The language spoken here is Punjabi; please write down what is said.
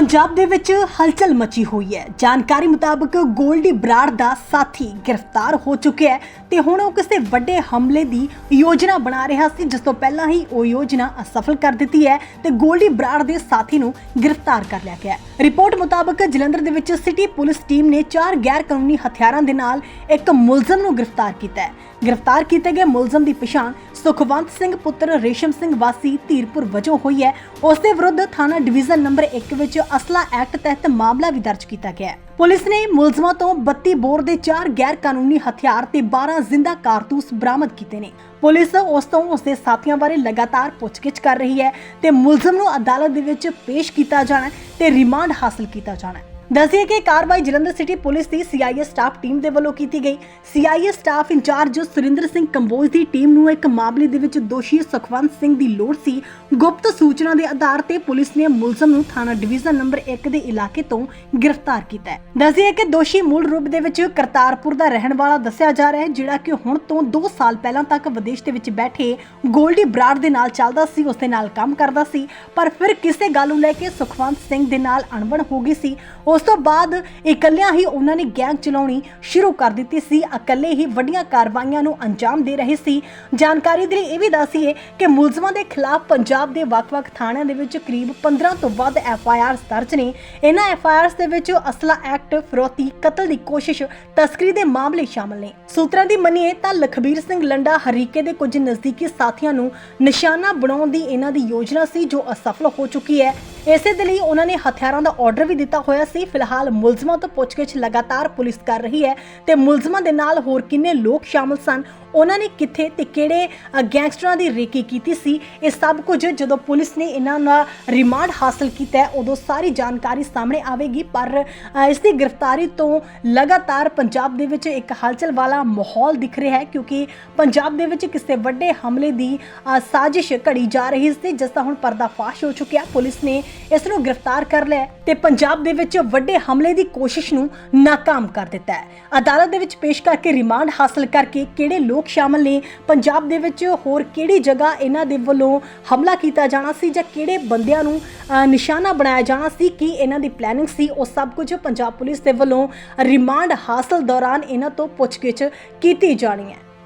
ਪੰਜਾਬ ਦੇ ਵਿੱਚ ਹਲਚਲ ਮਚੀ ਹੋਈ ਹੈ। ਜਾਣਕਾਰੀ ਮੁਤਾਬਕ ਗੋਲਡੀ ਬਰਾੜ ਦਾ ਸਾਥੀ ਗ੍ਰਿਫਤਾਰ ਹੋ ਚੁੱਕਿਆ ਹੈ ਤੇ ਹੁਣ ਉਹ ਕਿਸੇ ਵੱਡੇ ਹਮਲੇ ਦੀ ਯੋਜਨਾ ਬਣਾ ਰਿਹਾ ਸੀ, ਜਿਸ ਤੋਂ ਪਹਿਲਾਂ ਹੀ ਉਹ ਯੋਜਨਾ ਅਸਫਲ ਕਰ ਦਿੱਤੀ ਹੈ ਤੇ ਗੋਲਡੀ ਬਰਾੜ ਦੇ ਸਾਥੀ ਨੂੰ ਗ੍ਰਿਫਤਾਰ ਕਰ ਲਿਆ ਗਿਆ ਹੈ। ਰਿਪੋਰਟ ਮੁਤਾਬਕ ਜਲੰਧਰ ਦੇ ਵਿੱਚ ਸਿਟੀ ਪੁਲਿਸ ਟੀਮ ਨੇ ਚਾਰ ਗੈਰ ਕਾਨੂੰਨੀ ਹਥਿਆਰਾਂ ਦੇ ਨਾਲ ਇੱਕ ਮੁਲਜ਼ਮ ਨੂੰ ਗ੍ਰਿਫਤਾਰ ਕੀਤਾ ਹੈ। ਗ੍ਰਿਫਤਾਰ ਕੀਤੇ ਗਏ ਮੁਲਜ਼ਮ ਦੀ ਪਛਾਣ ਸੁਖਵੰਤ ਸਿੰਘ ਪੁੱਤਰ ਰੇਸ਼ਮ ਸਿੰਘ ਵਾਸੀ ਧੀਰਪੁਰ ਵਜੋਂ ਹੋਈ ਹੈ। ਉਸ ਦੇ ਵਿਰੁੱਧ ਥਾਣਾ ਡਿਵੀਜ਼ਨ ਨੰਬਰ 1 ਵਿੱਚ ਅਸਲਾ ਐਕਟ ਤਹਿਤ ਮਾਮਲਾ ਵੀ ਦਰਜ ਕੀਤਾ ਗਿਆ ਹੈ। ਪੁਲਿਸ ਨੇ ਮੁਲਜ਼ਮਾਂ ਤੋਂ 32 ਬੋਰ ਦੇ 4 ਗੈਰ ਕਾਨੂੰਨੀ ਹਥਿਆਰ ਤੇ 12 ਜ਼ਿੰਦਾ ਕਾਰਤੂਸ ਬਰਾਮਦ ਕੀਤੇ ਨੇ। ਪੁਲਿਸ ਉਸ ਤੋਂ ਉਸ ਦੇ ਸਾਥੀਆਂ ਬਾਰੇ ਲਗਾਤਾਰ ਪੁੱਛਗਿੱਛ ਕਰ ਰਹੀ ਹੈ ਤੇ ਮੁਲਜ਼ਮ ਨੂੰ ਅਦਾਲਤ ਦੇ ਵਿੱਚ ਪੇਸ਼ ਕੀਤਾ ਜਾਣਾ ਤੇ ਰਿਮਾਂਡ ਹਾਸਲ ਕੀਤਾ ਜਾਣਾ ਦੱਸਿਆ ਕਿ ਕਾਰਵਾਈ ਜਲੰਧਰ ਸਿਟੀ ਪੁਲਿਸ ਦੀ ਸੀਆਈਏ ਸਟਾਫ ਟੀਮ ਦੇ ਵੱਲੋਂ ਕੀਤੀ ਗਈ। CIA staff in charge Surinder Singh Kamboj the team ਨੂੰ ਇੱਕ ਮਾਮਲੇ ਦੇ ਵਿੱਚ ਦੋਸ਼ੀ ਸੁਖਵੰਤ ਸਿੰਘ ਦੀ ਲੋੜ ਸੀ। ਗੁਪਤ ਸੂਚਨਾ ਦੇ ਆਧਾਰ ਤੇ ਪੁਲਿਸ ਨੇ ਮੁਲਜ਼ਮ ਨੂੰ ਥਾਣਾ ਡਿਵੀਜ਼ਨ ਨੰਬਰ 1 ਦੇ ਇਲਾਕੇ ਤੋਂ ਗ੍ਰਿਫਤਾਰ ਕੀਤਾ ਹੈ। ਦੱਸਿਆ ਕਿ ਦੋਸ਼ੀ ਮੂਲ ਰੂਪ ਦੇ ਵਿੱਚ ਕਰਤਾਰਪੁਰ ਦਾ ਰਹਿਣ ਵਾਲਾ ਦੱਸਿਆ ਜਾ ਰਿਹਾ ਹੈ, ਜਿਹੜਾ ਕਿ ਹੁਣ ਤੋਂ 2 ਸਾਲ ਪਹਿਲਾਂ ਤੱਕ ਵਿਦੇਸ਼ ਦੇ ਵਿੱਚ ਬੈਠੇ ਗੋਲਡੀ ਬਰਾੜ ਦੇ ਨਾਲ ਚੱਲਦਾ ਸੀ ਉਸ ਦੇ ਨਾਲ ਕੰਮ ਕਰਦਾ ਸੀ। ਪਰ ਫਿਰ ਕਿਸੇ ਗੱਲ ਨੂੰ ਲੈ ਕੇ ਸੁਖਵੰਤ ਸਿੰਘ ਦੇ ਨਾਲ ਅਣਬਣ ਹੋ ਗਈ ਸੀ। ਉਸ ਤੋਂ ਬਾਅਦ ਇਕੱਲਿਆਂ ਹੀ ਉਹਨਾਂ ਨੇ ਗੈਂਗ ਚਲਾਉਣੀ ਸ਼ੁਰੂ ਕਰ ਦਿੱਤੀ ਸੀ। ਇਕੱਲੇ ਹੀ ਵੱਡੀਆਂ ਕਾਰਵਾਈਆਂ ਨੂੰ ਅੰਜਾਮ ਦੇ ਰਹੇ ਸੀ। ਜਾਣਕਾਰੀ ਦੇ ਲਈ ਇਹ ਵੀ ਦੱਸੀਏ ਕਿ ਮੁਲਜ਼ਮਾਂ ਦੇ ਖਿਲਾਫ ਪੰਜਾਬ ਦੇ ਵੱਖ-ਵੱਖ ਥਾਣਿਆਂ ਦੇ ਵਿੱਚ ਕਰੀਬ 15 ਤੋਂ ਵੱਧ ਐਫ ਆਈ ਆਰਸ ਦਰਜ ਨੇ। ਇਹਨਾਂ ਐਫ ਆਈ ਆਰਸ ਦੇ ਵਿੱਚ ਅਸਲਾ ਐਕਟ, ਫਿਰੌਤੀ, ਕਤਲ ਦੀ ਕੋਸ਼ਿਸ਼, ਤਸਕਰੀ ਦੇ ਮਾਮਲੇ ਸ਼ਾਮਲ ਨੇ। ਸੂਤਰਾਂ ਦੀ ਮੰਨੀਏ ਤਾਂ ਲਖਬੀਰ ਸਿੰਘ ਲੰਡਾ ਹਰੀਕੇ ਦੇ ਕੁਝ ਨਜ਼ਦੀਕੀ ਸਾਥੀਆਂ ਨੂੰ ਨਿਸ਼ਾਨਾ ਬਣਾਉਣ ਦੀ ਇਹਨਾਂ ਦੀ ਯੋਜਨਾ ਸੀ, ਜੋ ਅਸਫਲ ਹੋ ਚੁੱਕੀ ਹੈ। ਇਸੇ ਦੇ ਲਈ ਉਹਨਾਂ ਨੇ ਹਥਿਆਰਾਂ ਦਾ ਆਰਡਰ ਵੀ ਦਿੱਤਾ ਹੋਇਆ ਸੀ। ਫਿਲਹਾਲ ਮੁਲਜ਼ਮਾਂ ਤੋਂ ਪੁੱਛਗਿੱਛ ਲਗਾਤਾਰ ਪੁਲਿਸ ਕਰ ਰਹੀ ਹੈ ਤੇ ਮੁਲਜ਼ਮਾਂ ਦੇ ਨਾਲ ਹੋਰ ਕਿੰਨੇ ਲੋਕ ਸ਼ਾਮਲ ਸਨ ਉਹਨਾਂ ਨੇ ਕਿੱਥੇ ਤੇ ਕਿਹੜੇ ਗੈਂਗਸਟਰਾਂ ਦੀ ਰੇਕੀ ਕੀਤੀ ਸੀ, ਇਹ ਸਭ ਕੁਝ ਜਦੋਂ ਪੁਲਿਸ ਨੇ ਇਹਨਾਂ ਦਾ ਰਿਮਾਂਡ ਹਾਸਲ ਕੀਤਾ ਉਦੋਂ ਸਾਰੀ ਜਾਣਕਾਰੀ ਸਾਹਮਣੇ ਆਵੇਗੀ, ਪਰ ਇਸ ਦੀ ਗ੍ਰਿਫਤਾਰੀ ਤੋਂ ਲਗਾਤਾਰ ਪੰਜਾਬ ਦੇ ਵਿੱਚ ਇੱਕ ਹਲਚਲ ਵਾਲਾ ਮਾਹੌਲ ਦਿਖ ਰਿਹਾ ਹੈ, ਕਿਉਂਕਿ ਪੰਜਾਬ ਦੇ ਵਿੱਚ ਕਿਸੇ ਵੱਡੇ ਹਮਲੇ ਦੀ ਸਾਜ਼ਿਸ਼ ਘੜੀ ਜਾ ਰਹੀ ਸੀ, ਜਿਸ ਦਾ ਹੁਣ ਪਰਦਾਫਾਸ਼ ਹੋ ਚੁੱਕਿਆ ਪੁਲਿਸ ਨੇ ਇਸ ਨੂੰ ਗ੍ਰਿਫਤਾਰ ਕਰ ਲਿਆ ਤੇ ਪੰਜਾਬ ਦੇ ਵਿੱਚ ਵੱਡੇ ਹਮਲੇ ਦੀ ਕੋਸ਼ਿਸ਼ ਨੂੰ ਨਾਕਾਮ ਕਰ ਦਿੱਤਾ ਹੈ। ਅਦਾਲਤ ਦੇ ਵਿੱਚ ਪੇਸ਼ ਕਰਕੇ ਰਿਮਾਂਡ ਹਾਸਲ ਕਰਕੇ ਕਿਹੜੇ ਲੋਕ ਲੋਕ ਸ਼ਾਮਲ ਨੇ। ਪੰਜਾਬ ਦੇ ਵਿੱਚ ਹੋਰ ਕਿਹੜੀ ਜਗ੍ਹਾ ਇਹਨਾਂ ਦੇ ਵੱਲੋਂ ਹਮਲਾ ਕੀਤਾ ਜਾਣਾ ਸੀ ਜਾਂ ਕਿਹੜੇ ਬੰਦਿਆਂ ਨੂੰ ਨਿਸ਼ਾਨਾ ਬਣਾਇਆ ਜਾਣਾ ਸੀ? ਕੀ ਇਹਨਾਂ ਦੀ ਪਲੈਨਿੰਗ ਸੀ? ਉਹ ਸਭ ਕੁਝ ਪੰਜਾਬ ਪੁਲਿਸ ਦੇ ਵੱਲੋਂ ਰਿਮਾਂਡ ਹਾਸਲ ਦੌਰਾਨ ਇਹਨਾਂ ਤੋਂ ਪੁੱਛਗਿੱਛ ਕੀਤੀ ਜਾਣੀ ਹੈ।